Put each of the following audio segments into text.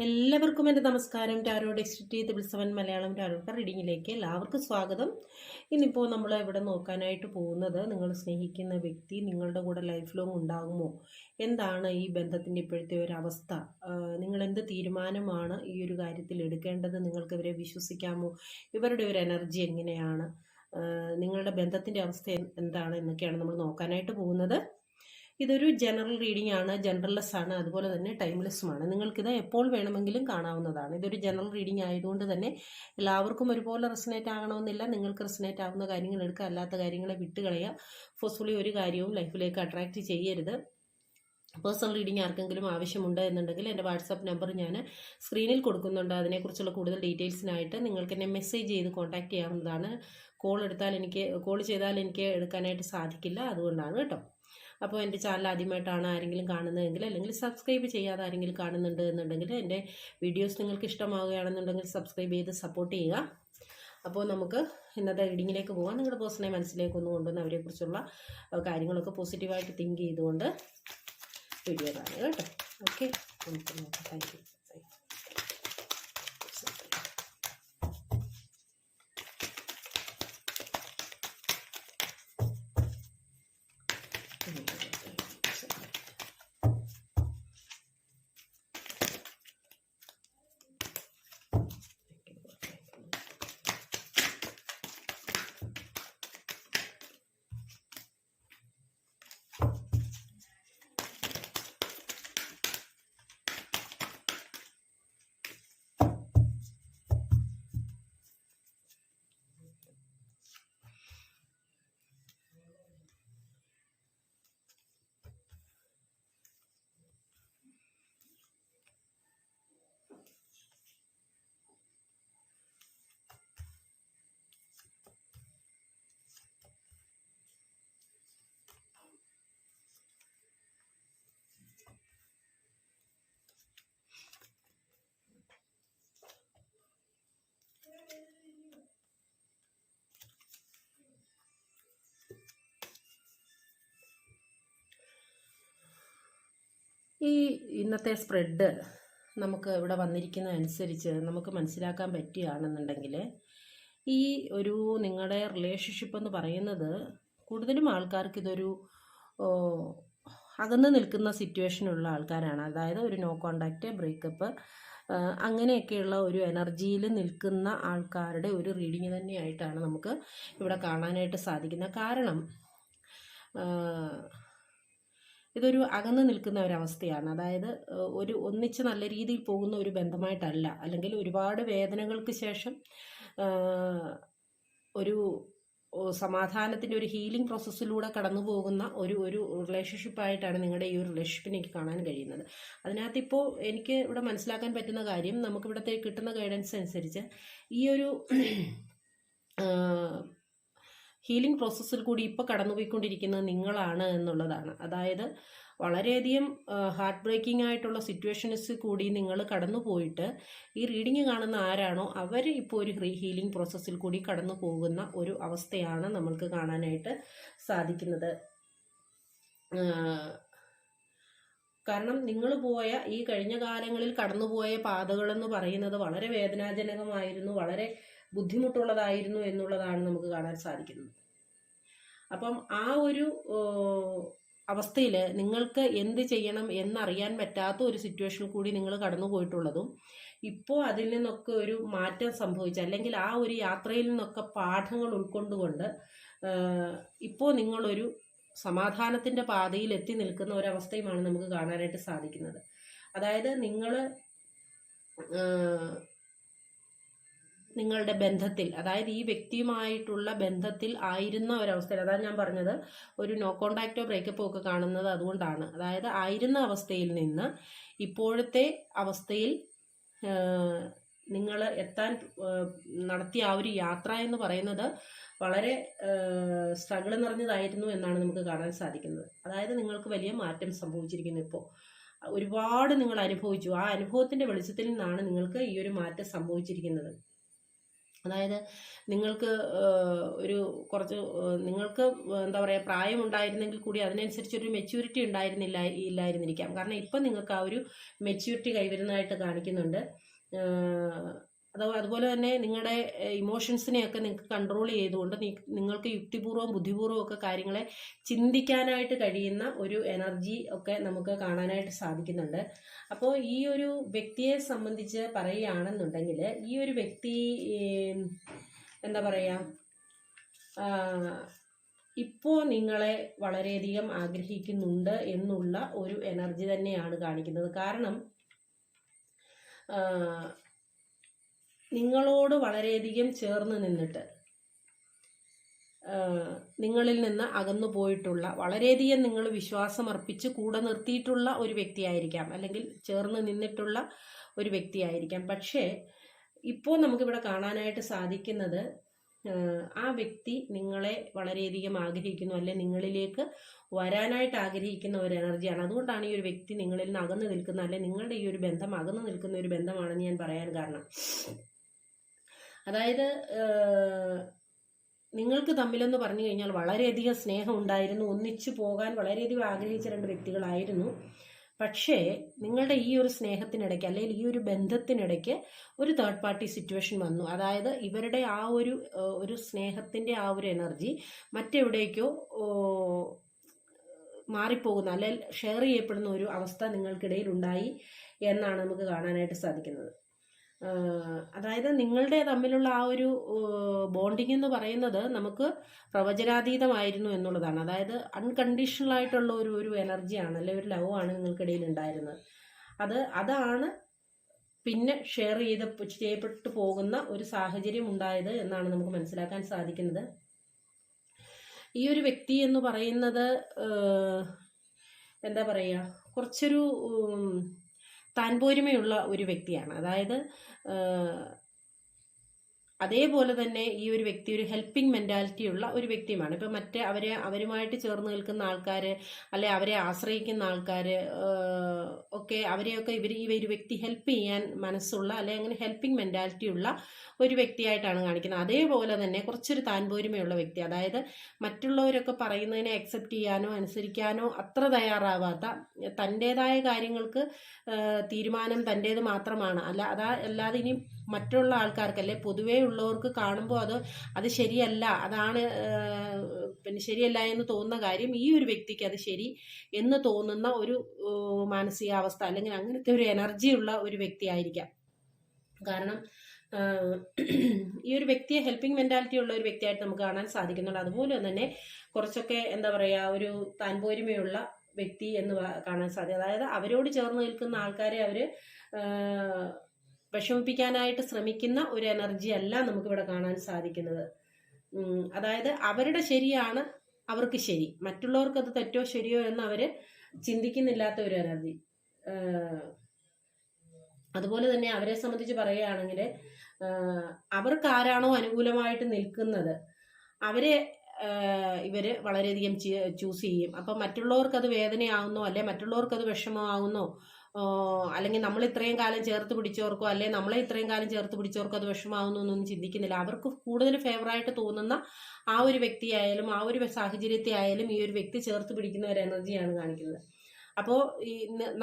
എല്ലാവർക്കും എന്റെ നമസ്കാരം. ടാരോ ഡെക്സ്റ്റി ത്രിപിൾ സെവൻ മലയാളം ടാരോട്ട റീഡിങ്ങിലേക്ക് എല്ലാവർക്കും സ്വാഗതം. ഇന്നിപ്പോൾ നമ്മൾ ഇവിടെ നോക്കാനായിട്ട് പോകുന്നത് നിങ്ങൾ സ്നേഹിക്കുന്ന വ്യക്തി നിങ്ങളുടെ കൂടെ ലൈഫ് ലോങ് ഉണ്ടാകുമോ? എന്താണ് ഈ ബന്ധത്തിന്റെ ഇപ്പോഴത്തെ ഒരു അവസ്ഥ? നിങ്ങൾ എന്ത് തീരുമാനമാണ് ഈ ഒരു കാര്യത്തിൽ എടുക്കേണ്ടത്? നിങ്ങൾക്ക് ഇവരെ വിശ്വസിക്കാമോ? ഇവരുടെ ഒരു എനർജി എങ്ങനെയാണ്? നിങ്ങളുടെ ബന്ധത്തിന്റെ അവസ്ഥ എന്താണ് എന്നൊക്കെയാണ് നമ്മൾ നോക്കാനായിട്ട് പോകുന്നത്. ഇതൊരു ജനറൽ റീഡിംഗ് ആണ് ജനറൽലെസ് ആണ് അതുപോലെ തന്നെ ടൈംലെസ്സുമാണ്. നിങ്ങൾക്കിത് എപ്പോൾ വേണമെങ്കിലും കാണാവുന്നതാണ്. ഇതൊരു ജനറൽ റീഡിംഗ് ആയതുകൊണ്ട് തന്നെ എല്ലാവർക്കും ഒരുപോലെ റെസനേറ്റ് ആകണമെന്നില്ല. നിങ്ങൾക്ക് റെസനേറ്റ് ആവുന്ന കാര്യങ്ങൾ എടുക്കുക അല്ലാത്ത കാര്യങ്ങളെ വിട്ടുകളയുക. ഫോഴ്സ്ഫുള്ളി ഒരു കാര്യവും ലൈഫിലേക്ക് അട്രാക്റ്റ് ചെയ്യരുത്. പേഴ്സണൽ റീഡിംഗ് ആർക്കെങ്കിലും ആവശ്യമുണ്ട് എന്നുണ്ടെങ്കിൽ എന്റെ വാട്സാപ്പ് നമ്പർ ഞാൻ സ്ക്രീനിൽ കൊടുക്കുന്നുണ്ട്. അതിനെക്കുറിച്ചുള്ള കൂടുതൽ ഡീറ്റെയിൽസിനായിട്ട് നിങ്ങൾക്ക് എന്നെ മെസ്സേജ് ചെയ്ത് കോൺടാക്റ്റ് ചെയ്യാവുന്നതാണ്. കോൾ എടുത്താൽ എനിക്ക് കോൾ ചെയ്താൽ എനിക്ക് എടുക്കാനായിട്ട് സാധിക്കില്ല. അതുകൊണ്ടാണ് കേട്ടോ. അപ്പോൾ എന്റെ ചാനൽ ആദ്യമായിട്ടാണ് ആരെങ്കിലും കാണുന്നതെങ്കിൽ അല്ലെങ്കിൽ സബ്സ്ക്രൈബ് ചെയ്യാതെ ആരെങ്കിലും കാണുന്നുണ്ട് എന്നുണ്ടെങ്കിൽ എന്റെ വീഡിയോസ് നിങ്ങൾക്ക് ഇഷ്ടമാവുകയാണെന്നുണ്ടെങ്കിൽ സബ്സ്ക്രൈബ് ചെയ്ത് സപ്പോർട്ട് ചെയ്യുക. അപ്പോൾ നമുക്ക് ഇന്നത്തെ റീഡിങ്ങിലേക്ക് പോകാം നിങ്ങളുടെ പേഴ്സണെ മനസ്സിലേക്ക് ഒന്ന് കൊണ്ടുവന്ന് അവരെക്കുറിച്ചുള്ള കാര്യങ്ങളൊക്കെ പോസിറ്റീവായിട്ട് തിങ്ക് ചെയ്തുകൊണ്ട് വീഡിയോ കാണുക കേട്ടോ. ഓക്കെ. നമുക്ക് നോക്കാം. താങ്ക് യു ഈ ഇന്നത്തെ സ്പ്രെഡ് നമുക്ക് ഇവിടെ വന്നിരിക്കുന്ന അനുസരിച്ച് നമുക്ക് മനസ്സിലാക്കാൻ പറ്റുകയാണെന്നുണ്ടെങ്കിൽ ഈ ഒരു നിങ്ങളുടെ റിലേഷൻഷിപ്പ് എന്ന് പറയുന്നത് കൂടുതലും ആൾക്കാർക്ക് ഇതൊരു അകന്ന് നിൽക്കുന്ന സിറ്റുവേഷനുള്ള ആൾക്കാരാണ്. അതായത് ഒരു നോ കോണ്ടാക്റ്റ് ബ്രേക്കപ്പ് അങ്ങനെയൊക്കെയുള്ള ഒരു എനർജിയിൽ നിൽക്കുന്ന ആൾക്കാരുടെ ഒരു റീഡിങ് തന്നെയായിട്ടാണ് നമുക്ക് ഇവിടെ കാണാനായിട്ട് സാധിക്കുന്നത്. കാരണം ഇതൊരു അകന്ന് നിൽക്കുന്ന ഒരവസ്ഥയാണ്. അതായത് ഒരു ഒന്നിച്ച് നല്ല രീതിയിൽ പോകുന്ന ഒരു ബന്ധമായിട്ടല്ല. അല്ലെങ്കിൽ ഒരുപാട് വേദനകൾക്ക് ശേഷം ഒരു സമാധാനത്തിന്റെ ഒരു ഹീലിംഗ് പ്രോസസ്സിലൂടെ കടന്നു പോകുന്ന ഒരു ഒരു റിലേഷൻഷിപ്പായിട്ടാണ് നിങ്ങളുടെ ഈ ഒരു റിലേഷൻഷിപ്പിനെ എനിക്ക് കാണാൻ കഴിയുന്നത്. അതിനകത്ത് ഇപ്പോൾ എനിക്ക് ഇവിടെ മനസ്സിലാക്കാൻ പറ്റുന്ന കാര്യം നമുക്കിവിടത്തെ കിട്ടുന്ന ഗൈഡൻസ് അനുസരിച്ച് ഈ ഒരു ഹീലിംഗ് പ്രോസസ്സിൽ കൂടി ഇപ്പോൾ കടന്നുപോയിക്കൊണ്ടിരിക്കുന്നത് നിങ്ങളാണ് എന്നുള്ളതാണ്. അതായത് വളരെയധികം ഹാർട്ട് ബ്രേക്കിംഗ് ആയിട്ടുള്ള സിറ്റുവേഷൻസ് കൂടി നിങ്ങൾ കടന്നു പോയിട്ട് ഈ റീഡിങ് കാണുന്ന ആരാണോ അവർ ഇപ്പോൾ ഒരു ഹീലിംഗ് പ്രോസസ്സിൽ കൂടി കടന്നു പോകുന്ന ഒരു അവസ്ഥയാണ് നമ്മൾക്ക് കാണാനായിട്ട് സാധിക്കുന്നത്. കാരണം നിങ്ങൾ പോയ ഈ കഴിഞ്ഞ കാലങ്ങളിൽ കടന്നുപോയ പാതകളെന്ന് പറയുന്നത് വളരെ വേദനാജനകമായിരുന്നു വളരെ ബുദ്ധിമുട്ടുള്ളതായിരുന്നു എന്നുള്ളതാണ് നമുക്ക് കാണാൻ സാധിക്കുന്നത്. അപ്പം ആ ഒരു അവസ്ഥയിൽ നിങ്ങൾക്ക് എന്ത് ചെയ്യണം എന്നറിയാൻ പറ്റാത്ത ഒരു സിറ്റുവേഷനിൽ കൂടി നിങ്ങൾ കടന്നു പോയിട്ടുള്ളതും ഇപ്പോൾ അതിൽ നിന്നൊക്കെ ഒരു മാറ്റം സംഭവിച്ച അല്ലെങ്കിൽ ആ ഒരു യാത്രയിൽ നിന്നൊക്കെ പാഠങ്ങൾ ഉൾക്കൊണ്ടുകൊണ്ട് ഇപ്പോൾ നിങ്ങളൊരു സമാധാനത്തിന്റെ പാതയിൽ എത്തി നിൽക്കുന്ന ഒരവസ്ഥയുമാണ് നമുക്ക് കാണാനായിട്ട് സാധിക്കുന്നത്. അതായത് നിങ്ങൾ നിങ്ങളുടെ ബന്ധത്തിൽ അതായത് ഈ വ്യക്തിയുമായിട്ടുള്ള ബന്ധത്തിൽ ആയിരുന്ന ഒരവസ്ഥയിൽ അതാണ് ഞാൻ പറഞ്ഞത് ഒരു നോ കോണ്ടാക്റ്റോ ബ്രേക്കപ്പോ ഒക്കെ കാണുന്നത് അതുകൊണ്ടാണ്. അതായത് ആയിരുന്ന അവസ്ഥയിൽ നിന്ന് ഇപ്പോഴത്തെ അവസ്ഥയിൽ നിങ്ങൾ എത്താൻ നടത്തിയ ആ ഒരു യാത്ര എന്ന് പറയുന്നത് വളരെ സ്ട്രഗിൾ നിറഞ്ഞതായിരുന്നു എന്നാണ് നമുക്ക് കാണാൻ സാധിക്കുന്നത്. അതായത് നിങ്ങൾക്ക് വലിയ മാറ്റം സംഭവിച്ചിരിക്കുന്നു ഇപ്പോൾ ഒരുപാട് നിങ്ങൾ അനുഭവിച്ചു. ആ അനുഭവത്തിന്റെ വെളിച്ചത്തിൽ നിന്നാണ് നിങ്ങൾക്ക് ഈ ഒരു മാറ്റം സംഭവിച്ചിരിക്കുന്നത്. അതായത് നിങ്ങൾക്ക് ഒരു കുറച്ച് നിങ്ങൾക്ക് എന്താ പറയുക പ്രായമുണ്ടായിരുന്നെങ്കിൽ കൂടി അതിനനുസരിച്ച് ഒരു മെച്യൂരിറ്റി ഉണ്ടായിരുന്നില്ല ഇല്ലായിരുന്നിരിക്കാം. കാരണം ഇപ്പം നിങ്ങൾക്ക് ആ ഒരു മെച്യൂരിറ്റി കൈവരുന്നതായിട്ട് കാണിക്കുന്നുണ്ട്. അത് അതുപോലെ തന്നെ നിങ്ങളുടെ ഇമോഷൻസിനെയൊക്കെ നിങ്ങൾക്ക് കൺട്രോൾ ചെയ്തുകൊണ്ട് നിങ്ങൾക്ക് യുക്തിപൂർവം ബുദ്ധിപൂർവം ഒക്കെ കാര്യങ്ങളെ ചിന്തിക്കാനായിട്ട് കഴിയുന്ന ഒരു എനർജി ഒക്കെ നമുക്ക് കാണാനായിട്ട് സാധിക്കുന്നുണ്ട്. അപ്പോൾ ഈ ഒരു വ്യക്തിയെ സംബന്ധിച്ച് പറയുകയാണെന്നുണ്ടെങ്കിൽ ഈ ഒരു വ്യക്തി എന്താ പറയുക ഇപ്പോൾ നിങ്ങളെ വളരെയധികം ആഗ്രഹിക്കുന്നുണ്ട് എന്നുള്ള ഒരു എനർജി തന്നെയാണ് കാണിക്കുന്നത്. കാരണം നിങ്ങളോട് വളരെയധികം ചേർന്ന് നിന്നിട്ട് നിങ്ങളിൽ നിന്ന് അകന്നു പോയിട്ടുള്ള വളരെയധികം നിങ്ങൾ വിശ്വാസം അർപ്പിച്ച് കൂടെ നിർത്തിയിട്ടുള്ള ഒരു വ്യക്തിയായിരിക്കാം അല്ലെങ്കിൽ ചേർന്ന് നിന്നിട്ടുള്ള ഒരു വ്യക്തിയായിരിക്കാം. പക്ഷേ ഇപ്പോൾ നമുക്കിവിടെ കാണാനായിട്ട് സാധിക്കുന്നത് ആ, വ്യക്തി നിങ്ങളെ വളരെയധികം ആഗ്രഹിക്കുന്നു അല്ലെ നിങ്ങളിലേക്ക് വരാനായിട്ട് ആഗ്രഹിക്കുന്ന ഒരു എനർജിയാണ്. അതുകൊണ്ടാണ് ഈ ഒരു വ്യക്തി നിങ്ങളിൽ നിന്ന് അകന്നു നിൽക്കുന്ന അല്ലെ നിങ്ങളുടെ ഈ ഒരു ബന്ധം അകന്നു നിൽക്കുന്ന ഒരു ബന്ധമാണെന്ന് ഞാൻ പറയാൻ കാരണം. അതായത് നിങ്ങൾക്ക് തമ്മിലെന്ന് പറഞ്ഞു കഴിഞ്ഞാൽ വളരെയധികം സ്നേഹം ഉണ്ടായിരുന്നു ഒന്നിച്ചു പോകാൻ വളരെയധികം ആഗ്രഹിച്ച രണ്ട് വ്യക്തികളായിരുന്നു. പക്ഷേ നിങ്ങളുടെ ഈ ഒരു സ്നേഹത്തിനിടയ്ക്ക് അല്ലെങ്കിൽ ഈ ഒരു ബന്ധത്തിനിടയ്ക്ക് ഒരു തേർഡ് പാർട്ടി സിറ്റുവേഷൻ വന്നു. അതായത് ഇവരുടെ ആ ഒരു ഒരു സ്നേഹത്തിന്റെ ആ ഒരു എനർജി മറ്റെവിടേക്കോ മാറിപ്പോകുന്ന അല്ലെങ്കിൽ ഷെയർ ചെയ്യപ്പെടുന്ന ഒരു അവസ്ഥ നിങ്ങൾക്കിടയിൽ ഉണ്ടായി എന്നാണ് നമുക്ക് കാണാനായിട്ട് സാധിക്കുന്നത്. അതായത് നിങ്ങളുടെ തമ്മിലുള്ള ആ ഒരു ബോണ്ടിങ് എന്ന് പറയുന്നത് നമുക്ക് പ്രവചനാതീതമായിരുന്നു എന്നുള്ളതാണ്. അതായത് അൺകണ്ടീഷണൽ ആയിട്ടുള്ള ഒരു ഒരു എനർജിയാണ് അല്ലെ ഒരു ലവ് ആണ് നിങ്ങൾക്കിടയിൽ ഉണ്ടായിരുന്നത്. അത് അതാണ് പിന്നെ ഷെയർ ചെയ്ത് ചെയ്യപ്പെട്ടു പോകുന്ന ഒരു സാഹചര്യം ഉണ്ടായത് എന്നാണ് നമുക്ക് മനസ്സിലാക്കാൻ സാധിക്കുന്നത്. ഈ ഒരു വ്യക്തി എന്ന് പറയുന്നത് എന്താ പറയുക കുറച്ചൊരു താൻപോരിമയുള്ള ഒരു വ്യക്തിയാണ്. അതായത് അതേപോലെ തന്നെ ഈ ഒരു വ്യക്തി ഒരു ഹെൽപ്പിംഗ് മെന്റാലിറ്റി ഉള്ള ഒരു വ്യക്തിയുമാണ്. ഇപ്പം മറ്റ് അവരെ അവരുമായിട്ട് ചേർന്ന് നിൽക്കുന്ന ആൾക്കാർ അല്ലെ അവരെ ആശ്രയിക്കുന്ന ആൾക്കാർ ഒക്കെ അവരെയൊക്കെ ഇവർ ഈ ഒരു വ്യക്തി ഹെൽപ്പ് ചെയ്യാൻ മനസ്സുള്ള അല്ലെ അങ്ങനെ ഹെൽപ്പിംഗ് മെന്റാലിറ്റി ഉള്ള ഒരു വ്യക്തിയായിട്ടാണ് കാണിക്കുന്നത്. അതേപോലെ തന്നെ കുറച്ചൊരു താൻപോരുമയുള്ള വ്യക്തി അതായത് മറ്റുള്ളവരൊക്കെ പറയുന്നതിനെ അക്സെപ്റ്റ് ചെയ്യാനോ അനുസരിക്കാനോ അത്ര തയ്യാറാവാത്ത തന്റെതായ കാര്യങ്ങൾക്ക് തീരുമാനം തന്റേത് മാത്രമാണ്. അല്ല അതാ അല്ലാതെ ഇനി മറ്റുള്ള ആൾക്കാർക്ക് അല്ലെ പൊതുവേ ഉള്ളവർക്ക് കാണുമ്പോൾ അത് അത് ശരിയല്ല. അതാണ് പിന്നെ ശരിയല്ല എന്ന് തോന്നുന്ന കാര്യം ഈ ഒരു വ്യക്തിക്ക് അത് ശരി എന്ന് തോന്നുന്ന ഒരു മാനസികാവസ്ഥ അല്ലെങ്കിൽ അങ്ങനത്തെ ഒരു എനർജി ഉള്ള ഒരു വ്യക്തിയായിരിക്കാം കാരണം ഈ ഒരു വ്യക്തിയെ ഹെൽപ്പിംഗ് മെന്റാലിറ്റി ഉള്ള ഒരു വ്യക്തിയായിട്ട് നമുക്ക് കാണാൻ സാധിക്കുന്നുണ്ട്. അതുപോലെ തന്നെ കുറച്ചൊക്കെ എന്താ പറയുക ഒരു താൻപോരിമയുള്ള വ്യക്തി എന്ന് കാണാൻ സാധിക്കും. അതായത് അവരോട് ചേർന്ന് നിൽക്കുന്ന ആൾക്കാരെ അവർ വിഷമിപ്പിക്കാനായിട്ട് ശ്രമിക്കുന്ന ഒരു എനർജി അല്ല നമുക്കിവിടെ കാണാൻ സാധിക്കുന്നത്. അതായത് അവരുടെ ശരിയാണ് അവർക്ക് ശരി. മറ്റുള്ളവർക്ക് അത് തെറ്റോ ശരിയോ എന്ന് അവർ ചിന്തിക്കുന്നില്ലാത്ത ഒരു എനർജി അതുപോലെ തന്നെ അവരെ സംബന്ധിച്ച് പറയുകയാണെങ്കിൽ അവർക്ക് ആരാണോ അനുകൂലമായിട്ട് നിൽക്കുന്നത് അവരെ ഇവർ വളരെയധികം ചൂസ് ചെയ്യും. അപ്പം മറ്റുള്ളവർക്ക് അത് വേദനയാവുന്നോ അല്ലെ മറ്റുള്ളവർക്ക് അത് വിഷമമാവുന്നോ അല്ലെങ്കിൽ നമ്മൾ ഇത്രയും കാലം ചേർത്ത് പിടിച്ചവർക്കോ അല്ലെ നമ്മളെ ഇത്രയും കാലം ചേർത്ത് പിടിച്ചവർക്കോ അത് വിഷമാവുന്നു എന്നൊന്നും ചിന്തിക്കുന്നില്ല. അവർക്ക് കൂടുതൽ ഫേവറായിട്ട് തോന്നുന്ന ആ ഒരു വ്യക്തിയായാലും ആ ഒരു സാഹചര്യത്തെ ആയാലും ഈ ഒരു വ്യക്തി ചേർത്ത് പിടിക്കുന്ന ഒരു എനർജിയാണ് കാണിക്കുന്നത്. അപ്പോൾ ഈ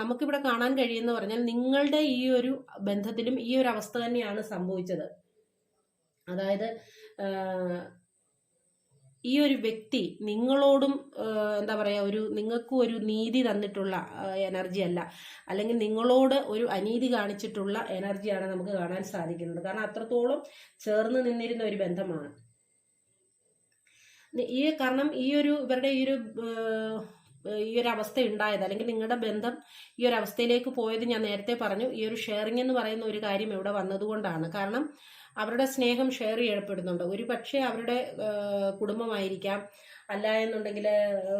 നമുക്കിവിടെ കാണാൻ കഴിയുമെന്ന് പറഞ്ഞാൽ നിങ്ങളുടെ ഈ ഒരു ബന്ധത്തിലും ഈ ഒരു അവസ്ഥ തന്നെയാണ് സംഭവിച്ചത്. അതായത് ഈ ഒരു വ്യക്തി നിങ്ങളോടും എന്താ പറയുക ഒരു നിങ്ങൾക്കും ഒരു നീതി തന്നിട്ടുള്ള എനർജി അല്ല. അല്ലെങ്കിൽ നിങ്ങളോട് ഒരു അനീതി കാണിച്ചിട്ടുള്ള എനർജിയാണ് നമുക്ക് കാണാൻ സാധിക്കുന്നത്. കാരണം അത്രത്തോളം ചേർന്ന് നിന്നിരുന്ന ഒരു ബന്ധമാണ്. ഈ കാരണം ഈ ഒരു ഇവരുടെ ഈ ഒരു ഈ ഒരു അവസ്ഥ ഉണ്ടായത് അല്ലെങ്കിൽ നിങ്ങളുടെ ബന്ധം ഈ ഒരു അവസ്ഥയിലേക്ക് പോയത് ഞാൻ നേരത്തെ പറഞ്ഞു. ഈ ഒരു ഷെയറിംഗ് എന്ന് പറയുന്ന ഒരു കാര്യം ഇവിടെ വന്നതുകൊണ്ടാണ്. കാരണം അവരുടെ സ്നേഹം ഷെയർ ചെയ്യപ്പെടുന്നുണ്ട്. ഒരു പക്ഷേ അവരുടെ കുടുംബമായിരിക്കാം. അല്ല എന്നുണ്ടെങ്കിൽ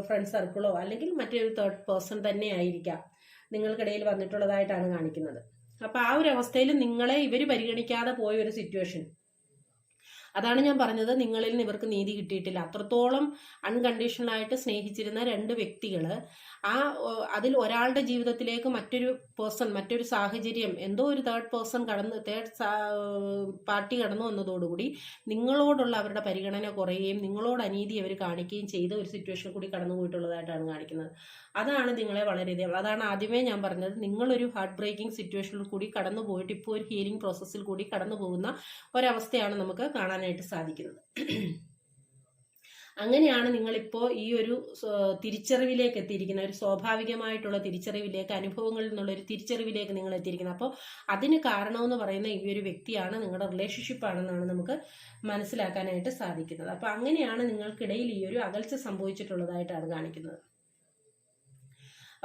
ഫ്രണ്ട് സർക്കിളോ അല്ലെങ്കിൽ മറ്റൊരു തേർഡ് പേഴ്സൺ തന്നെ ആയിരിക്കാം. നിങ്ങൾക്കിടയിൽ വന്നിട്ടുള്ളതായിട്ടാണ് കാണിക്കുന്നത്. അപ്പോൾ ആ ഒരു അവസ്ഥയിൽ നിങ്ങളെ ഇവർ പരിഗണിക്കാതെ പോയ ഒരു സിറ്റുവേഷൻ അതാണ് ഞാൻ പറഞ്ഞത്. നിങ്ങളിൽ നിന്ന് ഇവർക്ക് നീതി കിട്ടിയിട്ടില്ല. അത്രത്തോളം അൺകണ്ടീഷണൽ ആയിട്ട് സ്നേഹിച്ചിരുന്ന രണ്ട് വ്യക്തികൾ ആ അതിൽ ഒരാളുടെ ജീവിതത്തിലേക്ക് മറ്റൊരു പേഴ്സൺ മറ്റൊരു സാഹചര്യം എന്തോ ഒരു തേർഡ് പേഴ്സൺ കടന്ന് തേർഡ് പാർട്ടി കടന്നു വന്നതോടുകൂടി നിങ്ങളോടുള്ള അവരുടെ പരിഗണന കുറയുകയും നിങ്ങളോട് അനീതി അവർ കാണിക്കുകയും ചെയ്ത ഒരു സിറ്റുവേഷൻ കൂടി കടന്നു പോയിട്ടുള്ളതായിട്ടാണ് കാണിക്കുന്നത്. അതാണ് നിങ്ങളെ വളരെയധികം അതാണ് ആദ്യമേ ഞാൻ പറഞ്ഞത്. നിങ്ങളൊരു ഹാർട്ട് ബ്രേക്കിംഗ് സിറ്റുവേഷനിൽ കൂടി കടന്നു പോയിട്ട് ഇപ്പോൾ ഒരു ഹീലിംഗ് പ്രോസസ്സിൽ കൂടി കടന്നു പോകുന്ന ഒരവസ്ഥയാണ് നമുക്ക് കാണാനായിട്ട് സാധിക്കുന്നത്. അങ്ങനെയാണ് നിങ്ങളിപ്പോൾ ഈ ഒരു തിരിച്ചറിവിലേക്ക് എത്തിയിരിക്കുന്ന ഒരു സ്വാഭാവികമായിട്ടുള്ള തിരിച്ചറിവിലേക്ക് അനുഭവങ്ങളിൽ നിന്നുള്ള ഒരു തിരിച്ചറിവിലേക്ക് നിങ്ങൾ എത്തിയിരിക്കുന്നത്. അപ്പോൾ അതിന് കാരണമെന്ന് പറയുന്ന ഈ ഒരു വ്യക്തിയാണ് നിങ്ങളുടെ റിലേഷൻഷിപ്പ് ആണെന്നാണ് നമുക്ക് മനസ്സിലാക്കാനായിട്ട് സാധിക്കുന്നത്. അപ്പോൾ അങ്ങനെയാണ് നിങ്ങൾക്കിടയിൽ ഈ ഒരു അകൽച്ച സംഭവിച്ചിട്ടുള്ളതായിട്ടാണ് കാണിക്കുന്നത്.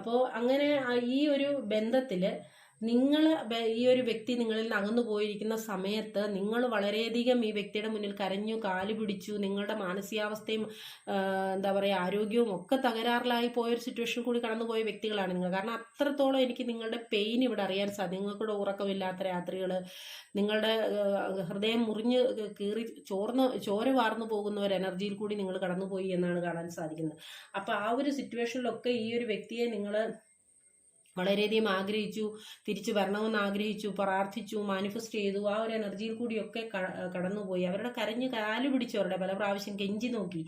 അപ്പോൾ അങ്ങനെ ഈ ഒരു ബന്ധത്തിൽ നിങ്ങൾ ഈ ഒരു വ്യക്തി നിങ്ങളിൽ അകന്നു പോയിരിക്കുന്ന സമയത്ത് നിങ്ങൾ വളരെയധികം ഈ വ്യക്തിയുടെ മുന്നിൽ കരഞ്ഞു കാൽ പിടിച്ചു നിങ്ങളുടെ മാനസികാവസ്ഥയും എന്താ പറയുക ആരോഗ്യവും ഒക്കെ തകരാറിലായി പോയൊരു സിറ്റുവേഷൻ കൂടി കടന്നുപോയ വ്യക്തികളാണ് നിങ്ങൾ. കാരണം അത്രത്തോളം എനിക്ക് നിങ്ങളുടെ പെയിൻ ഇവിടെ അറിയാൻ സാധിക്കും നിങ്ങൾക്കൂടെ ഉറക്കമില്ലാത്ത രാത്രികൾ നിങ്ങളുടെ ഹൃദയം മുറിഞ്ഞ് കീറി ചോർന്ന് ചോര വാർന്നു പോകുന്ന ഒരു എനർജിയിൽ കൂടി നിങ്ങൾ കടന്നുപോയി എന്നാണ് കാണാൻ സാധിക്കുന്നത്. അപ്പോൾ ആ ഒരു സിറ്റുവേഷനിലൊക്കെ ഈ ഒരു വ്യക്തിയെ നിങ്ങൾ വളരെയധികം ആഗ്രഹിച്ചു തിരിച്ചു വരണമെന്ന് ആഗ്രഹിച്ചു പ്രാർത്ഥിച്ചു മാനിഫെസ്റ്റ് ചെയ്തു ആ ഒരു എനർജിയിൽ കൂടിയൊക്കെ കടന്നുപോയി. അവരുടെ കരഞ്ഞ് കാൽ പിടിച്ചു അവരുടെ പല പ്രാവശ്യം കെഞ്ചി നോക്കി.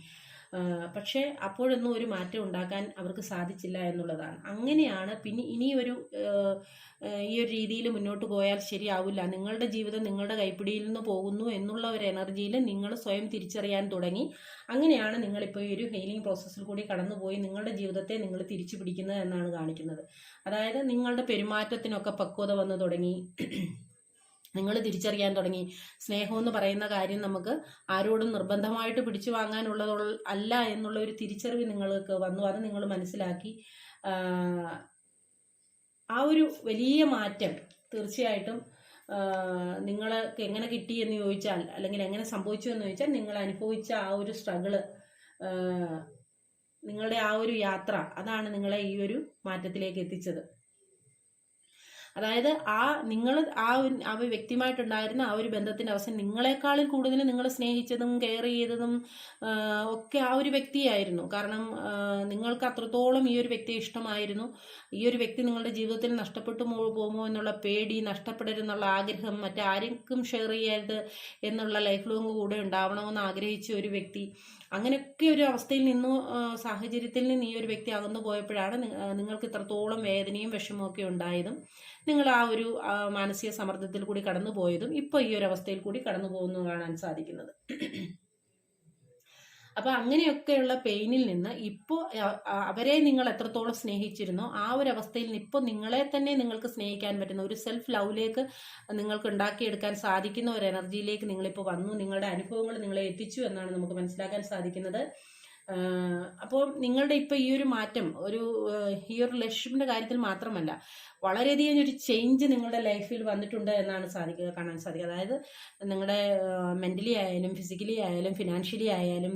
പക്ഷേ അപ്പോഴൊന്നും ഒരു മാറ്റം ഉണ്ടാക്കാൻ അവർക്ക് സാധിച്ചില്ല എന്നുള്ളതാണ്. അങ്ങനെയാണ് പിന്നെ ഇനിയൊരു ഈ ഒരു രീതിയിൽ മുന്നോട്ട് പോയാൽ ശരിയാവില്ല. നിങ്ങളുടെ ജീവിതം നിങ്ങളുടെ കൈപ്പിടിയിൽ നിന്ന് പോകുന്നു എന്നുള്ള ഒരു എനർജിയിൽ നിങ്ങൾ സ്വയം തിരിച്ചറിയാൻ തുടങ്ങി. അങ്ങനെയാണ് നിങ്ങളിപ്പോൾ ഈ ഒരു ഹീലിംഗ് പ്രോസസ്സിൽ കൂടി കടന്നുപോയി നിങ്ങളുടെ ജീവിതത്തെ നിങ്ങൾ തിരിച്ചു പിടിക്കുന്നത് എന്നാണ് കാണിക്കുന്നത്. അതായത് നിങ്ങളുടെ പെരുമാറ്റത്തിനൊക്കെ പക്വത വന്നു തുടങ്ങി. നിങ്ങൾ തിരിച്ചറിയാൻ തുടങ്ങി. സ്നേഹം എന്ന് പറയുന്ന കാര്യം നമുക്ക് ആരോടും നിർബന്ധമായിട്ട് പിടിച്ചു വാങ്ങാനുള്ളത് അല്ല എന്നുള്ള ഒരു തിരിച്ചറിവ് നിങ്ങൾക്ക് വന്നു. അത് നിങ്ങൾ മനസ്സിലാക്കി. ആ, ഒരു വലിയ മാറ്റം തീർച്ചയായിട്ടും നിങ്ങൾക്ക് എങ്ങനെ കിട്ടി എന്ന് ചോദിച്ചാൽ അല്ലെങ്കിൽ എങ്ങനെ സംഭവിച്ചു എന്ന് ചോദിച്ചാൽ നിങ്ങൾ അനുഭവിച്ച ആ ഒരു സ്ട്രഗിൾ നിങ്ങളുടെ ആ ഒരു യാത്ര അതാണ് നിങ്ങളെ ഈ ഒരു മാറ്റത്തിലേക്ക് എത്തിച്ചത്. അതായത് ആ നിങ്ങൾ ആ ആ വ്യക്തിയുമായിട്ടുണ്ടായിരുന്ന ആ ഒരു ബന്ധത്തിന്റെ അവസാനം നിങ്ങളെക്കാളിൽ കൂടുതൽ നിങ്ങൾ സ്നേഹിച്ചതും കെയർ ചെയ്തതും ഒക്കെ ആ ഒരു വ്യക്തിയായിരുന്നു. കാരണം നിങ്ങൾക്ക് അത്രത്തോളം ഈ ഒരു വ്യക്തിയെ ഇഷ്ടമായിരുന്നു. ഈ ഒരു വ്യക്തി നിങ്ങളുടെ ജീവിതത്തിൽ നഷ്ടപ്പെട്ടു പോകുമോ എന്നുള്ള പേടി നഷ്ടപ്പെടരുന്നുള്ള ആഗ്രഹം മറ്റാർക്കും ഷെയർ ചെയ്യരുത് എന്നുള്ള ലൈഫ് ലോങ് കൂടെ ഉണ്ടാവണമെന്ന് ആഗ്രഹിച്ച ഒരു വ്യക്തി. അങ്ങനെയൊക്കെ ഒരു അവസ്ഥയിൽ നിന്നു സാഹചര്യത്തിൽ നിന്ന് ഈ ഒരു വ്യക്തി അകന്നു പോയപ്പോഴാണ് നിങ്ങൾക്ക് ഇത്രത്തോളം വേദനയും വിഷമവും ഉണ്ടായതും. നിങ്ങൾ ആ ഒരു മാനസിക സമ്മർദ്ദത്തിൽ കൂടി കടന്നു പോയതും ഇപ്പോൾ ഈ ഒരു അവസ്ഥയിൽ കൂടി കടന്നു പോകുന്നു കാണാൻ സാധിക്കുന്നത്. അപ്പൊ അങ്ങനെയൊക്കെയുള്ള പെയിനിൽ നിന്ന് ഇപ്പോ അവരെ നിങ്ങൾ എത്രത്തോളം സ്നേഹിച്ചിരുന്നോ ആ ഒരു അവസ്ഥയിൽ നിന്ന് ഇപ്പോൾ നിങ്ങളെ തന്നെ നിങ്ങൾക്ക് സ്നേഹിക്കാൻ പറ്റുന്ന ഒരു സെൽഫ് ലവിലേക്ക് നിങ്ങൾക്ക് ഉണ്ടാക്കിയെടുക്കാൻ സാധിക്കുന്ന ഒരു എനർജിയിലേക്ക് നിങ്ങളിപ്പോൾ വന്നു. നിങ്ങളുടെ അനുഭവങ്ങൾ നിങ്ങളെ എത്തിച്ചു എന്നാണ് നമുക്ക് മനസ്സിലാക്കാൻ സാധിക്കുന്നത്. അപ്പോൾ നിങ്ങളുടെ ഇപ്പോൾ ഈ ഒരു മാറ്റം ഒരു ഈ ഒരു ലക്ഷ്യത്തിന്റെ കാര്യത്തിൽ മാത്രമല്ല വളരെയധികം ഒരു ചേഞ്ച് നിങ്ങളുടെ ലൈഫിൽ വന്നിട്ടുണ്ട് എന്നാണ് സാധിക്കുക കാണാൻ സാധിക്കുക. അതായത് നിങ്ങളുടെ മെന്റലി ആയാലും ഫിസിക്കലി ആയാലും ഫിനാൻഷ്യലി ആയാലും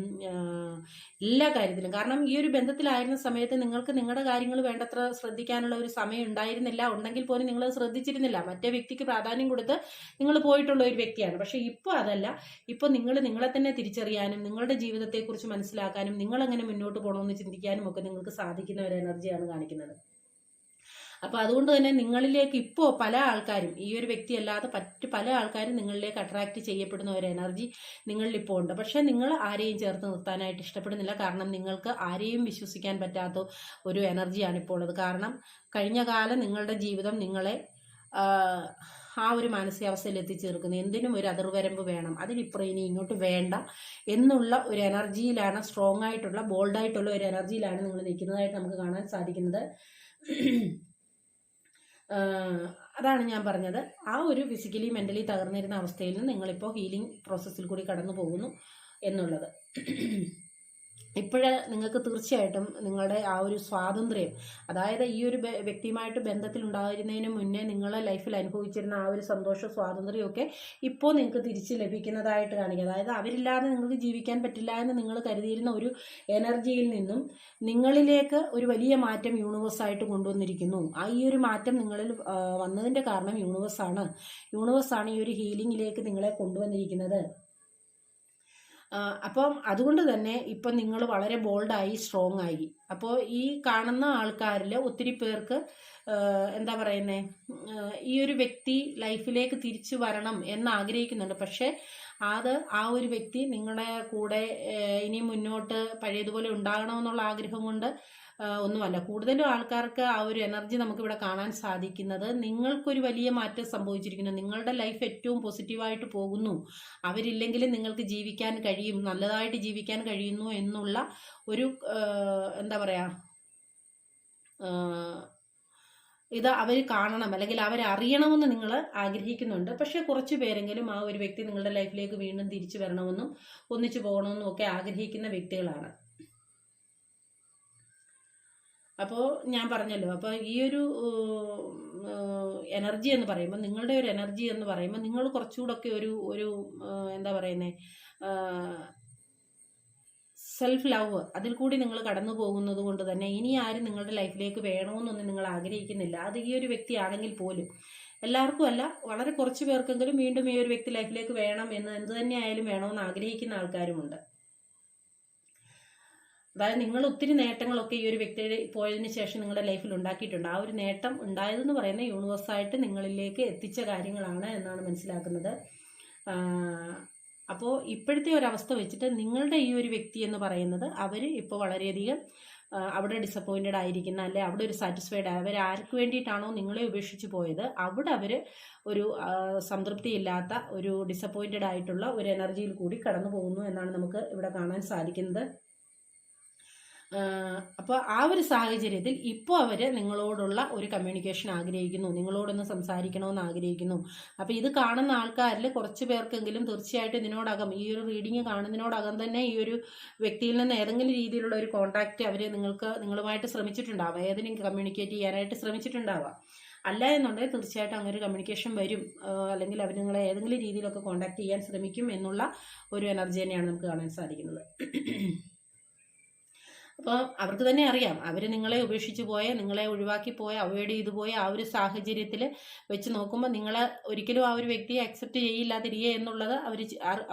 എല്ലാ കാര്യത്തിലും. കാരണം ഈ ഒരു ബന്ധത്തിലായിരുന്ന സമയത്ത് നിങ്ങൾക്ക് നിങ്ങളുടെ കാര്യങ്ങൾ വേണ്ടത്ര ശ്രദ്ധിക്കാനുള്ള ഒരു സമയം ഉണ്ടായിരുന്നില്ല. ഉണ്ടെങ്കിൽ പോലും നിങ്ങൾ ശ്രദ്ധിച്ചിരുന്നില്ല. മറ്റേ വ്യക്തിക്ക് പ്രാധാന്യം കൊടുത്ത് നിങ്ങൾ പോയിട്ടുള്ള ഒരു വ്യക്തിയാണ്. പക്ഷേ ഇപ്പോൾ അതല്ല. ഇപ്പോൾ നിങ്ങൾ നിങ്ങളെ തന്നെ തിരിച്ചറിയാനും നിങ്ങളുടെ ജീവിതത്തെക്കുറിച്ച് മനസ്സിലാക്കാനും നിങ്ങൾ എങ്ങനെ മുന്നോട്ട് പോകണമെന്ന് ചിന്തിക്കാനും ഒക്കെ നിങ്ങൾക്ക് സാധിക്കുന്ന ഒരു എനർജിയാണ് കാണിക്കുന്നത്. അപ്പൊ അതുകൊണ്ട് തന്നെ നിങ്ങളിലേക്ക് ഇപ്പോ പല ആൾക്കാരും ഈ ഒരു വ്യക്തി അല്ലാതെ മറ്റ് പല ആൾക്കാരും നിങ്ങളിലേക്ക് അട്രാക്ട് ചെയ്യപ്പെടുന്ന ഒരു എനർജി നിങ്ങളിൽ ഇപ്പോൾ ഉണ്ട്. പക്ഷെ നിങ്ങൾ ആരെയും ചേർത്ത് നിർത്താനായിട്ട് ഇഷ്ടപ്പെടുന്നില്ല. കാരണം നിങ്ങൾക്ക് ആരെയും വിശ്വസിക്കാൻ പറ്റാത്ത ഒരു എനർജിയാണ് ഇപ്പോൾ ഉള്ളത്. കാരണം കഴിഞ്ഞ കാലം നിങ്ങളുടെ ജീവിതം നിങ്ങളെ ആ, ഒരു മാനസികാവസ്ഥയിൽ എത്തിച്ചേർക്കുന്നത് എന്തിനും ഒരു അതിർവരമ്പ് വേണം. അതിനിപ്പുറം ഇനി ഇങ്ങോട്ട് വേണ്ട എന്നുള്ള ഒരു എനർജിയിലാണ് സ്ട്രോങ് ആയിട്ടുള്ള ബോൾഡായിട്ടുള്ള ഒരു എനർജിയിലാണ് നിങ്ങൾ നിൽക്കുന്നതായിട്ട് നമുക്ക് കാണാൻ സാധിക്കുന്നത്. അതാണ് ഞാൻ പറഞ്ഞത്. ആ ഒരു ഫിസിക്കലി മെന്റലി തകർന്നിരുന്ന അവസ്ഥയിൽ നിന്ന് നിങ്ങളിപ്പോൾ ഹീലിംഗ് പ്രോസസ്സിൽ കൂടി കടന്നു പോകുന്നു എന്നുള്ളത്. ഇപ്പോഴ് നിങ്ങൾക്ക് തീർച്ചയായിട്ടും നിങ്ങളുടെ ആ ഒരു സ്വാതന്ത്ര്യം അതായത് ഈ ഒരു വ്യക്തിയുമായിട്ട് ബന്ധത്തിൽ ഉണ്ടായിരുന്നതിന് മുന്നേ നിങ്ങളെ ലൈഫിൽ അനുഭവിച്ചിരുന്ന ആ ഒരു സന്തോഷ സ്വാതന്ത്ര്യമൊക്കെ ഇപ്പോൾ നിങ്ങൾക്ക് തിരിച്ച് ലഭിക്കുന്നതായിട്ട് കാണിക്കുക അതായത് അവരില്ലാതെ നിങ്ങൾക്ക് ജീവിക്കാൻ പറ്റില്ല എന്ന് നിങ്ങൾ കരുതിയിരുന്ന ഒരു എനർജിയിൽ നിന്നും നിങ്ങളിലേക്ക് ഒരു വലിയ മാറ്റം യൂണിവേഴ്സായിട്ട് കൊണ്ടുവന്നിരിക്കുന്നു. ആ ഈ ഒരു മാറ്റം നിങ്ങളിൽ വന്നതിന്റെ കാരണം യൂണിവേഴ്സാണ് യൂണിവേഴ്സാണ് ഈ ഒരു ഹീലിംഗിലേക്ക് നിങ്ങളെ കൊണ്ടുവന്നിരിക്കുന്നത്. അപ്പം അതുകൊണ്ട് തന്നെ ഇപ്പം നിങ്ങൾ വളരെ ബോൾഡായി സ്ട്രോങ് ആയി. അപ്പോൾ ഈ കാണുന്ന ആൾക്കാരിൽ ഒത്തിരി പേർക്ക് എന്താ പറയുന്നത് ഈ ഒരു വ്യക്തി ലൈഫിലേക്ക് തിരിച്ചു വരണം എന്ന് ആഗ്രഹിക്കുന്നുണ്ട്. പക്ഷേ അത് ആ ഒരു വ്യക്തി നിങ്ങളുടെ കൂടെ ഇനി മുന്നോട്ട് പഴയതുപോലെ ഉണ്ടാകണമെന്നുള്ള ആഗ്രഹം കൊണ്ട് ഒന്നുമല്ല. കൂടുതലും ആൾക്കാർക്ക് ആ ഒരു എനർജി നമുക്കിവിടെ കാണാൻ സാധിക്കുന്നത് നിങ്ങൾക്കൊരു വലിയ മാറ്റം സംഭവിച്ചിരിക്കുന്നു. നിങ്ങളുടെ ലൈഫ് ഏറ്റവും പോസിറ്റീവായിട്ട് പോകുന്നു. അവരില്ലെങ്കിലും നിങ്ങൾക്ക് ജീവിക്കാൻ കഴിയും നല്ലതായിട്ട് ജീവിക്കാൻ കഴിയുന്നു എന്നുള്ള ഒരു എന്താ പറയുക ഇത് അവർ കാണണം അല്ലെങ്കിൽ അവരറിയണമെന്ന് നിങ്ങൾ ആഗ്രഹിക്കുന്നുണ്ട്. പക്ഷേ കുറച്ച് പേരെങ്കിലും ആ ഒരു വ്യക്തി നിങ്ങളുടെ ലൈഫിലേക്ക് വീണ്ടും തിരിച്ചു വരണമെന്നും ഒന്നിച്ചു പോകണമെന്നും ഒക്കെ ആഗ്രഹിക്കുന്ന വ്യക്തികളാണ്. അപ്പോൾ ഞാൻ പറഞ്ഞല്ലോ അപ്പോൾ ഈ ഒരു എനർജി എന്ന് പറയുമ്പോൾ നിങ്ങളുടെ ഒരു എനർജി എന്ന് പറയുമ്പോൾ നിങ്ങൾ കുറച്ചുകൂടെ ഒക്കെ ഒരു ഒരു എന്താ പറയുന്നത് സെൽഫ് ലവ് അതിൽ കൂടി നിങ്ങൾ കടന്നു പോകുന്നത് കൊണ്ട് തന്നെ ഇനി ആരും നിങ്ങളുടെ ലൈഫിലേക്ക് വേണമെന്നൊന്നും നിങ്ങൾ ആഗ്രഹിക്കുന്നില്ല. അത് ഈ ഒരു വ്യക്തിയാണെങ്കിൽ പോലും. എല്ലാവർക്കും അല്ല വളരെ കുറച്ച് പേർക്കെങ്കിലും വീണ്ടും ഈ ഒരു വ്യക്തി ലൈഫിലേക്ക് വേണം എന്ന് എന്ത് തന്നെയായാലും വേണമെന്ന് ആഗ്രഹിക്കുന്ന ആൾക്കാരുമുണ്ട്. അതായത് നിങ്ങൾ ഒത്തിരി നേട്ടങ്ങളൊക്കെ ഈ ഒരു വ്യക്തിയുടെ പോയതിനു ശേഷം നിങ്ങളുടെ ലൈഫിൽ ഉണ്ടാക്കിയിട്ടുണ്ട്. ആ ഒരു നേട്ടം ഉണ്ടായതെന്ന് പറയുന്ന യൂണിവേഴ്സായിട്ട് നിങ്ങളിലേക്ക് എത്തിച്ച കാര്യങ്ങളാണ് എന്നാണ് മനസ്സിലാക്കുന്നത്. അപ്പോൾ ഇപ്പോഴത്തെ ഒരവസ്ഥ വെച്ചിട്ട് നിങ്ങളുടെ ഈ ഒരു വ്യക്തി എന്ന് പറയുന്നത് അവർ ഇപ്പോൾ വളരെയധികം അവിടെ ഡിസപ്പോയിന്റഡ് ആയിരിക്കുന്ന അല്ലെ അവിടെ ഒരു സാറ്റിസ്ഫൈഡ് അവർ ആർക്ക് വേണ്ടിയിട്ടാണോ നിങ്ങളെ ഉപേക്ഷിച്ച് പോയത്? അവിടെ അവർ ഒരു സംതൃപ്തി ഇല്ലാത്ത ഒരു ഡിസപ്പോയിന്റഡ് ആയിട്ടുള്ള ഒരു എനർജിയിൽ കൂടി കടന്നു പോകുന്നു എന്നാണ് നമുക്ക് ഇവിടെ കാണാൻ സാധിക്കുന്നത്. അപ്പോൾ ആ ഒരു സാഹചര്യത്തിൽ ഇപ്പോൾ അവർ നിങ്ങളോടുള്ള ഒരു കമ്മ്യൂണിക്കേഷൻ ആഗ്രഹിക്കുന്നു നിങ്ങളോടൊന്ന് സംസാരിക്കണമെന്ന് ആഗ്രഹിക്കുന്നു. അപ്പോൾ ഇത് കാണുന്ന ആൾക്കാരിൽ കുറച്ച് പേർക്കെങ്കിലും തീർച്ചയായിട്ടും ഇതിനോടകം ഈ ഒരു റീഡിങ് കാണുന്നതിനോടകം തന്നെ ഈ ഒരു വ്യക്തിയിൽ നിന്ന് ഏതെങ്കിലും രീതിയിലുള്ള ഒരു കോണ്ടാക്റ്റ് അവർ നിങ്ങൾക്ക് നിങ്ങളുമായിട്ട് ശ്രമിച്ചിട്ടുണ്ടാവാം. ഏതെങ്കിലും കമ്മ്യൂണിക്കേറ്റ് ചെയ്യാനായിട്ട് ശ്രമിച്ചിട്ടുണ്ടാവാം. അല്ല എന്നുണ്ടെങ്കിൽ തീർച്ചയായിട്ടും അങ്ങനെ ഒരു കമ്മ്യൂണിക്കേഷൻ വരും. അല്ലെങ്കിൽ അവർ നിങ്ങളെ ഏതെങ്കിലും രീതിയിലൊക്കെ കോണ്ടാക്ട് ചെയ്യാൻ ശ്രമിക്കും എന്നുള്ള ഒരു എനർജി തന്നെയാണ് നമുക്ക് കാണാൻ സാധിക്കുന്നത്. അപ്പോൾ അവർക്ക് തന്നെ അറിയാം. അവർ നിങ്ങളെ ഉപേക്ഷിച്ച് പോയ നിങ്ങളെ ഒഴിവാക്കി പോയ അവോയ്ഡ് ചെയ്തു പോയ ആ ഒരു സാഹചര്യത്തിൽ വെച്ച് നോക്കുമ്പോൾ നിങ്ങളെ ഒരിക്കലും ആ ഒരു വ്യക്തിയെ അക്സെപ്റ്റ് ചെയ്യില്ലാതിരിക്കുക എന്നുള്ളത് അവർ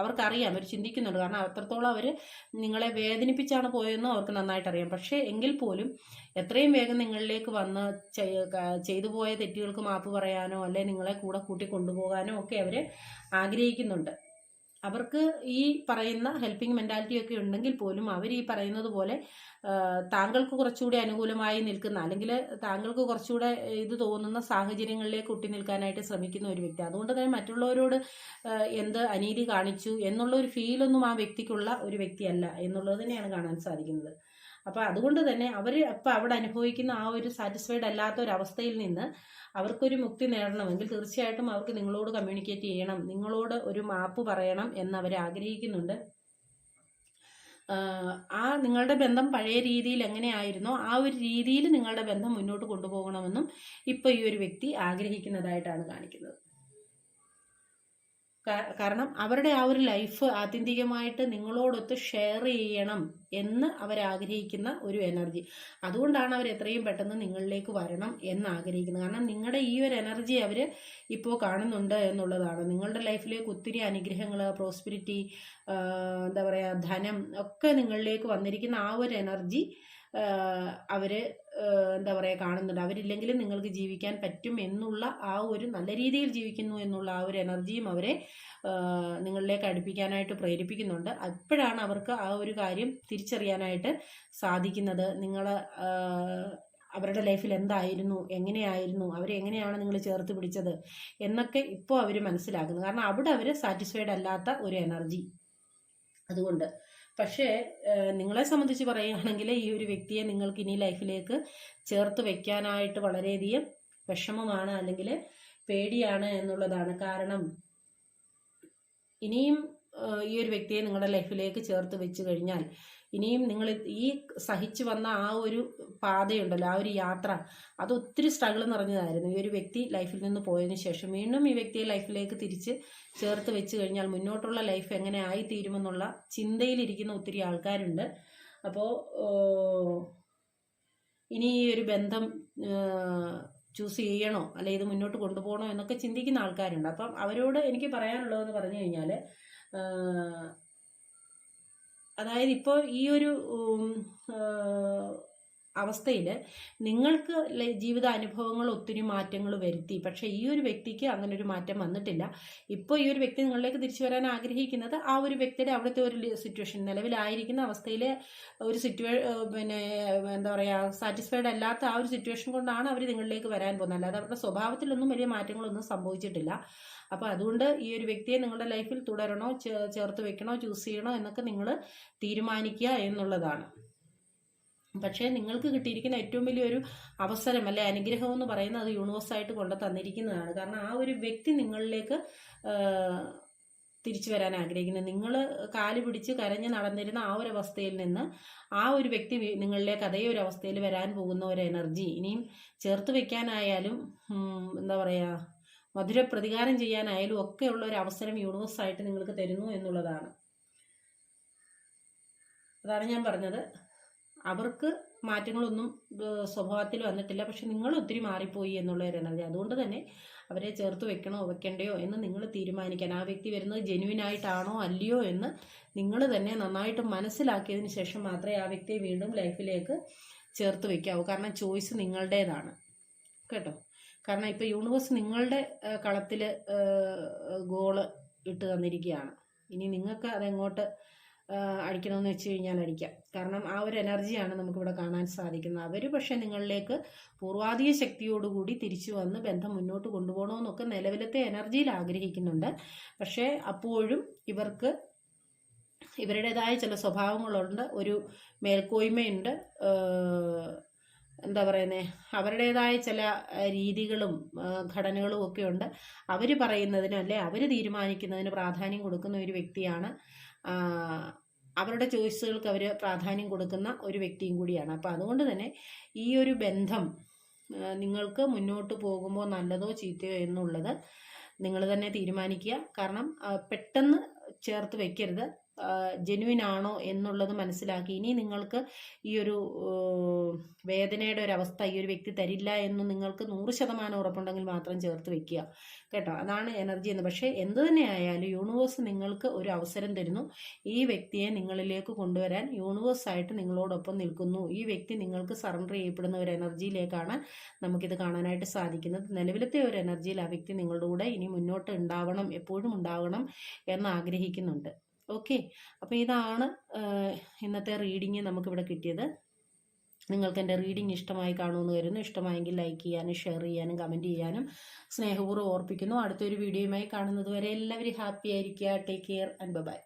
അവർക്കറിയാം. അവർ ചിന്തിക്കുന്നുണ്ട്. കാരണം അത്രത്തോളം അവർ നിങ്ങളെ വേദനിപ്പിച്ചാണ് പോയതെന്നും അവർക്ക് നന്നായിട്ട് അറിയാം പക്ഷേ എങ്കിൽ പോലും എത്രയും വേഗം നിങ്ങളിലേക്ക് വന്ന് ചെയ്തു പോയ തെറ്റുകൾക്ക് മാപ്പ് പറയാനോ അല്ലെ നിങ്ങളെ കൂടെ കൂട്ടി കൊണ്ടുപോകാനോ ഒക്കെ അവർ ആഗ്രഹിക്കുന്നുണ്ട്. അവർക്ക് ഈ പറയുന്ന ഹെൽപ്പിംഗ് മെന്റാലിറ്റി ഒക്കെ ഉണ്ടെങ്കിൽ പോലും അവർ ഈ പറയുന്നത് പോലെ താങ്കൾക്ക് കുറച്ചുകൂടി അനുകൂലമായി നിൽക്കുന്ന അല്ലെങ്കിൽ താങ്കൾക്ക് കുറച്ചുകൂടെ ഇത് തോന്നുന്ന സാഹചര്യങ്ങളിലേക്ക് ഒട്ടി നിൽക്കാനായിട്ട് ശ്രമിക്കുന്ന ഒരു വ്യക്തി. അതുകൊണ്ട് തന്നെ മറ്റുള്ളവരോട് എന്ത് അനീതി കാണിച്ചു എന്നുള്ള ഒരു ഫീലൊന്നും ആ വ്യക്തിക്കുള്ള ഒരു വ്യക്തിയല്ല എന്നുള്ളത് തന്നെയാണ് കാണാൻ സാധിക്കുന്നത്. അപ്പോൾ അതുകൊണ്ട് തന്നെ അവർ അപ്പം അവിടെ അനുഭവിക്കുന്ന ആ ഒരു സാറ്റിസ്ഫൈഡ് അല്ലാത്ത ഒരു അവസ്ഥയിൽ നിന്ന് അവർക്കൊരു മുക്തി നേടണമെങ്കിൽ തീർച്ചയായിട്ടും അവർക്ക് നിങ്ങളോട് കമ്മ്യൂണിക്കേറ്റ് ചെയ്യണം. നിങ്ങളോട് ഒരു മാപ്പ് പറയണം. എന്ന് അവർ ആഗ്രഹിക്കുന്നുണ്ട് ആ നിങ്ങളുടെ ബന്ധം പഴയ രീതിയിൽ എങ്ങനെയായിരുന്നോ ആ ഒരു രീതിയിൽ നിങ്ങളുടെ ബന്ധം മുന്നോട്ട് കൊണ്ടുപോകണമെന്നും ഇപ്പോൾ ഈ ഒരു വ്യക്തി ആഗ്രഹിക്കുന്നതായിട്ടാണ് കാണിക്കുന്നത്. കാരണം അവരുടെ ആ ഒരു ലൈഫ് ആത്യന്തികമായിട്ട് നിങ്ങളോടൊത്ത് ഷെയർ ചെയ്യണം എന്ന് അവരാഗ്രഹിക്കുന്ന ഒരു എനർജി അതുകൊണ്ടാണ് അവർ എത്രയും പെട്ടെന്ന് നിങ്ങളിലേക്ക് വരണം എന്ന് ആഗ്രഹിക്കുന്നത് കാരണം നിങ്ങളുടെ ഈ ഒരു എനർജി അവർ ഇപ്പോൾ കാണുന്നുണ്ട് എന്നുള്ളതാണ്. നിങ്ങളുടെ ലൈഫിലേക്ക് ഒത്തിരി അനുഗ്രഹങ്ങൾ പ്രോസ്പിരിറ്റി എന്താ പറയുക ധനം ഒക്കെ നിങ്ങളിലേക്ക് വന്നിരിക്കുന്ന ആ ഒരു എനർജി അവർ എന്താ പറയുക കാണുന്നുണ്ട്. അവരില്ലെങ്കിലും നിങ്ങൾക്ക് ജീവിക്കാൻ പറ്റും എന്നുള്ള ആ ഒരു നല്ല രീതിയിൽ ജീവിക്കുന്നു എന്നുള്ള ആ ഒരു എനർജിയും അവരെ നിങ്ങളിലേക്ക് അടുപ്പിക്കാനായിട്ട് പ്രേരിപ്പിക്കുന്നുണ്ട്. അപ്പോഴാണ് അവർക്ക് ആ ഒരു കാര്യം തിരിച്ചറിയാനായിട്ട് സാധിക്കുന്നത്. നിങ്ങൾ അവരുടെ ലൈഫിൽ എന്തായിരുന്നു എങ്ങനെയായിരുന്നു അവരെ എങ്ങനെയാണ് നിങ്ങൾ ചേർത്ത് പിടിച്ചത് എന്നൊക്കെ ഇപ്പോൾ അവർ മനസ്സിലാക്കുന്നു. കാരണം അവിടെ അവർ സാറ്റിസ്ഫൈഡ് അല്ലാത്ത ഒരു എനർജി. അതുകൊണ്ട് പക്ഷേ നിങ്ങളെ സംബന്ധിച്ച് പറയുകയാണെങ്കിൽ ഈ ഒരു വ്യക്തിയെ നിങ്ങൾക്ക് ഇനി ലൈഫിലേക്ക് ചേർത്ത് വെക്കാനായിട്ട് വളരെയധികം വിഷമമാണ് അല്ലെങ്കിൽ പേടിയാണ് എന്നുള്ളതാണ്. കാരണം ഇനിയും ഈ ഒരു വ്യക്തിയെ നിങ്ങളുടെ ലൈഫിലേക്ക് ചേർത്ത് വെച്ച് കഴിഞ്ഞാൽ ഇനിയും നിങ്ങൾ ഈ സഹിച്ചു വന്ന ആ ഒരു പാതയുണ്ടല്ലോ ആ ഒരു യാത്ര അത് ഒത്തിരി സ്ട്രഗിൾ നിറഞ്ഞതായിരുന്നു. ഈ ഒരു വ്യക്തി ലൈഫിൽ നിന്ന് പോയതിനു ശേഷം വീണ്ടും ഈ വ്യക്തിയെ ലൈഫിലേക്ക് തിരിച്ച് ചേർത്ത് വെച്ച് കഴിഞ്ഞാൽ മുന്നോട്ടുള്ള ലൈഫ് എങ്ങനെ ആയിത്തീരുമെന്നുള്ള ചിന്തയിലിരിക്കുന്ന ഒത്തിരി ആൾക്കാരുണ്ട്. അപ്പോൾ ഇനി ഈ ഒരു ബന്ധം ചൂസ് ചെയ്യണോ? അല്ലെ ഇത് മുന്നോട്ട് കൊണ്ടുപോകണോ എന്നൊക്കെ ചിന്തിക്കുന്ന ആൾക്കാരുണ്ട്. അപ്പം അവരോട് എനിക്ക് പറയാനുള്ളതെന്ന് പറഞ്ഞു കഴിഞ്ഞാൽ അതായത് ഇപ്പോൾ ഈ ഒരു അവസ്ഥയിൽ നിങ്ങൾക്ക് ജീവിതാനുഭവങ്ങൾ ഒത്തിരി മാറ്റങ്ങൾ വരുത്തി. പക്ഷേ ഈ ഒരു വ്യക്തിക്ക് അങ്ങനെ ഒരു മാറ്റം വന്നിട്ടില്ല. ഇപ്പോൾ ഈ ഒരു വ്യക്തി നിങ്ങളിലേക്ക് തിരിച്ചു വരാൻ ആഗ്രഹിക്കുന്നത് ആ ഒരു വ്യക്തിയുടെ അവിടുത്തെ ഒരു സിറ്റുവേഷൻ നിലവിലായിരിക്കുന്ന അവസ്ഥയിലെ ഒരു സിറ്റുവേ പിന്നെ എന്താ പറയുക സാറ്റിസ്ഫൈഡ് അല്ലാത്ത ആ ഒരു സിറ്റുവേഷൻ കൊണ്ടാണ് അവർ നിങ്ങളിലേക്ക് വരാൻ പോകുന്നത്. അല്ലാതെ അവരുടെ സ്വഭാവത്തിലൊന്നും വലിയ മാറ്റങ്ങളൊന്നും സംഭവിച്ചിട്ടില്ല. അപ്പോൾ അതുകൊണ്ട് ഈ ഒരു വ്യക്തിയെ നിങ്ങളുടെ ലൈഫിൽ തുടരണോ ചേർത്ത് വെക്കണോ ചൂസ് ചെയ്യണോ എന്നൊക്കെ നിങ്ങൾ തീരുമാനിക്കുക എന്നുള്ളതാണ്. പക്ഷേ നിങ്ങൾക്ക് കിട്ടിയിരിക്കുന്ന ഏറ്റവും വലിയൊരു അവസരം അല്ലെ അനുഗ്രഹം എന്ന് പറയുന്നത് അത് യൂണിവേഴ്സായിട്ട് കൊണ്ട് തന്നിരിക്കുന്നതാണ്. കാരണം ആ ഒരു വ്യക്തി നിങ്ങളിലേക്ക് തിരിച്ചു വരാൻ ആഗ്രഹിക്കുന്നത് നിങ്ങൾ കാൽ പിടിച്ച് കരഞ്ഞ് നടന്നിരുന്ന ആ ഒരു അവസ്ഥയിൽ നിന്ന് ആ ഒരു വ്യക്തി നിങ്ങളിലേക്ക് അതേ ഒരു അവസ്ഥയിൽ വരാൻ പോകുന്ന ഒരു എനർജി ഇനിയും ചേർത്ത് വെക്കാനായാലും എന്താ പറയുക മധുര പ്രതികാരം ചെയ്യാനായാലും ഒക്കെ ഉള്ള ഒരു അവസരം യൂണിവേഴ്സായിട്ട് നിങ്ങൾക്ക് തരുന്നു എന്നുള്ളതാണ്. അതാണ് ഞാൻ പറഞ്ഞത്. അവർക്ക് മാറ്റങ്ങളൊന്നും സ്വഭാവത്തിൽ വന്നിട്ടില്ല. പക്ഷെ നിങ്ങൾ ഒത്തിരി മാറിപ്പോയി എന്നുള്ള ഒരു എനർജി. അതുകൊണ്ട് തന്നെ അവരെ ചേർത്ത് വെക്കണോ വെക്കണ്ടയോ എന്ന് നിങ്ങൾ തീരുമാനിക്കാൻ. ആ വ്യക്തി വരുന്നത് ജെന്യുവൻ ആയിട്ടാണോ അല്ലയോ എന്ന് നിങ്ങൾ തന്നെ നന്നായിട്ട് മനസ്സിലാക്കിയതിന് ശേഷം മാത്രമേ ആ വ്യക്തിയെ വീണ്ടും ലൈഫിലേക്ക് ചേർത്ത് വെക്കാവൂ. കാരണം ചോയ്സ് നിങ്ങളുടേതാണ്. കേട്ടോ? കാരണം ഇപ്പോൾ യൂണിവേഴ്സ് നിങ്ങളുടെ കളത്തിൽ ഗോൾ ഇട്ട് തന്നിരിക്കുകയാണ്. ഇനി നിങ്ങൾക്ക് അതെങ്ങോട്ട് അടിക്കണമെന്ന് വെച്ച് കഴിഞ്ഞാൽ അടിക്കാം. കാരണം ആ ഒരു എനർജിയാണ് നമുക്കിവിടെ കാണാൻ സാധിക്കുന്നത്. അവർ പക്ഷേ നിങ്ങളിലേക്ക് പൂർവാധിക ശക്തിയോടുകൂടി തിരിച്ചു വന്ന് ബന്ധം മുന്നോട്ട് കൊണ്ടുപോകണമെന്നൊക്കെ നിലവിലത്തെ എനർജിയിൽ ആഗ്രഹിക്കുന്നുണ്ട്. പക്ഷേ അപ്പോഴും ഇവർക്ക് ഇവരുടേതായ ചില സ്വഭാവങ്ങളുണ്ട്. ഒരു മേൽക്കോയ്മയുണ്ട്. എന്താ പറയുന്നത് അവരുടേതായ ചില രീതികളും ഘടനകളും ഒക്കെ ഉണ്ട്. അവർ പറയുന്നതിന് അല്ലെ അവർ തീരുമാനിക്കുന്നതിന് പ്രാധാന്യം കൊടുക്കുന്ന ഒരു വ്യക്തിയാണ് അവരുടെ ചോയ്സുകൾക്ക് അവർ പ്രാധാന്യം കൊടുക്കുന്ന ഒരു വ്യക്തിയും കൂടിയാണ്. അപ്പോൾ അതുകൊണ്ട് തന്നെ ഈ ഒരു ബന്ധം നിങ്ങൾക്ക് മുന്നോട്ട് പോകുമ്പോൾ നല്ലതോ ചീത്തയോ എന്നുള്ളത് നിങ്ങൾ തന്നെ തീരുമാനിക്കുക. കാരണം പെട്ടെന്ന് ചേർത്ത് വെക്കരുത്. ജെനുവിൻ ആണോ എന്നുള്ളത് മനസ്സിലാക്കി. ഇനി നിങ്ങൾക്ക് ഈ ഒരു വേദനയുടെ ഒരു അവസ്ഥ ഈ ഒരു വ്യക്തി തരില്ല എന്ന് നിങ്ങൾക്ക് നൂറ് ശതമാനം ഉറപ്പുണ്ടെങ്കിൽ മാത്രം ചേർത്ത് വെക്കുക. കേട്ടോ? അതാണ് എനർജി എന്ന്. പക്ഷേ എന്ത് തന്നെ ആയാലും യൂണിവേഴ്സ് നിങ്ങൾക്ക് ഒരു അവസരം തരുന്നു. ഈ വ്യക്തിയെ നിങ്ങളിലേക്ക് കൊണ്ടുവരാൻ യൂണിവേഴ്സായിട്ട് നിങ്ങളോടൊപ്പം നിൽക്കുന്നു. ഈ വ്യക്തി നിങ്ങൾക്ക് സറണ്ടർ ചെയ്യപ്പെടുന്ന ഒരു എനർജിയിലേക്കാണ് നമുക്കിത് കാണാനായിട്ട് സാധിക്കുന്നത്. നിലവിലത്തെ ഒരു എനർജിയിൽ ആ വ്യക്തി നിങ്ങളുടെ കൂടെ ഇനി മുന്നോട്ട് ഉണ്ടാവണം എപ്പോഴും ഉണ്ടാവണം എന്ന് ആഗ്രഹിക്കുന്നുണ്ട്. ഓക്കെ അപ്പോൾ ഇതാണ് ഇന്നത്തെ റീഡിങ് നമുക്കിവിടെ കിട്ടിയത്. നിങ്ങൾക്ക് എന്റെ റീഡിംഗ് ഇഷ്ടമായി കാണുമെന്ന് വരുന്നു ഇഷ്ടമായെങ്കിൽ ലൈക്ക് ചെയ്യാനും ഷെയർ ചെയ്യാനും കമന്റ് ചെയ്യാനും സ്നേഹപൂർവം ഓർപ്പിക്കുന്നു. അടുത്തൊരു വീഡിയോയുമായി കാണുന്നത് വരെ എല്ലാവരും ഹാപ്പി ആയിരിക്കുക. Take care and by